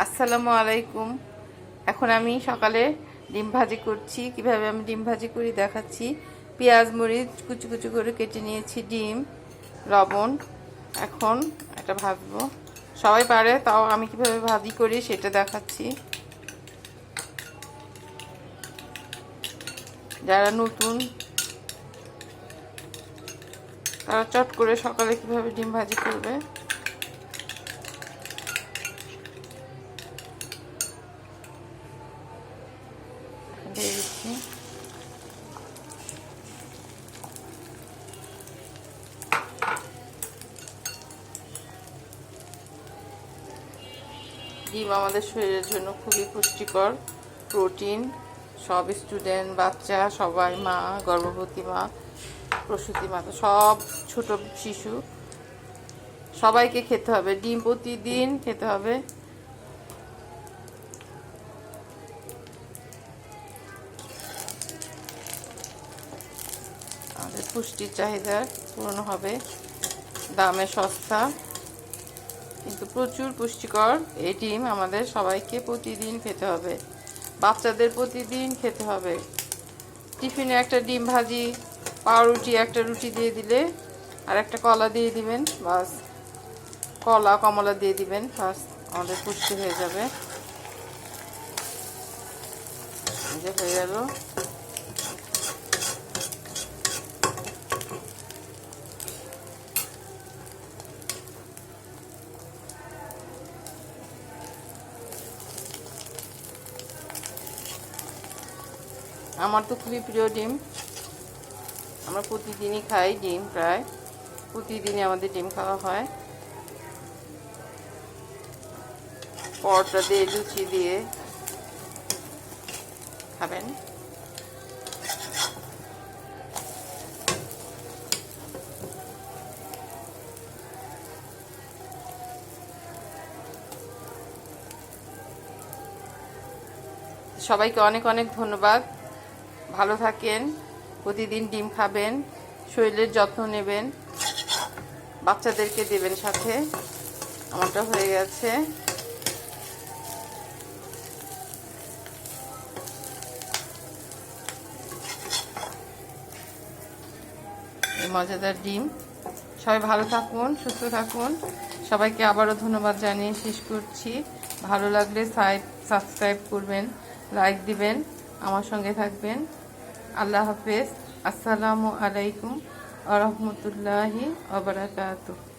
আসসালামু আলাইকুম। এখন আমি সকালে ডিম ভাজি করছি। কীভাবে আমি ডিম ভাজি করি দেখাচ্ছি। পেঁয়াজ, মরিচ কুচু কুচু করে কেটে নিয়েছি ডিম, লবণ। এখন এটা ভাজবো। সবাই পারে, তাও আমি কীভাবে ভাজি করি সেটা দেখাচ্ছি। যারা নতুন, তারা চট করে সকালে কীভাবে ডিম ভাজি করবে। দিচ্ছি। ডিম আমাদের শরীরের জন্য খুবই পুষ্টিকর, প্রোটিন, সব স্টুডেন্ট, বাচ্চা, সবাই, মা, গর্ভবতী মা, প্রসূতি মাতা সব ছোট শিশু। সবাইকে খেতে হবে। ডিম প্রতিদিন খেতে হবে। আমাদের পুষ্টির চাহিদা পূরণ হবে। দামে সস্তা। কিন্তু প্রচুর পুষ্টিকর এই ডিম আমাদের সবাইকে প্রতিদিন খেতে হবে। বাচ্চাদের প্রতিদিন খেতে হবে। টিফিনে একটা ডিম ভাজি, পাউরুটি, একটা রুটি দিয়ে দিলে আর একটা কলা দিয়ে দিবেন, বাস। কলা, কমলা দিয়ে দিবেন, বাস। আমাদের পুষ্টি হয়ে যাবে। হয়ে গেল। আমার তো খুবই প্রিয় ডিম। আমরা প্রতিদিনই খাই ডিম প্রায়। প্রতিদিনই আমাদের ডিম খাওয়া হয়। পরোটা দিয়ে, লুচি দিয়ে খাবেন। সবাইকে অনেক অনেক ধন্যবাদ। ভালো থাকেন, প্রতিদিন ডিম খাবেন, শরীরের যত্ন নেবেন, বাচ্চাদেরকে দেবেন সাথে। আমারটা হয়ে গেছে। মজাদার ডিম। সবাই ভালো থাকুন, সুস্থ থাকুন। সবাইকে আবারও ধন্যবাদ জানিয়ে শেষ করছি। ভালো লাগলে সাবস্ক্রাইব করবেন লাইক দিবেন। আমার সঙ্গে থাকবেন। আল্লাহ হাফেজ। আসসালামু আলাইকুম আ রহমতুল্লাহি আবরাকাতুহ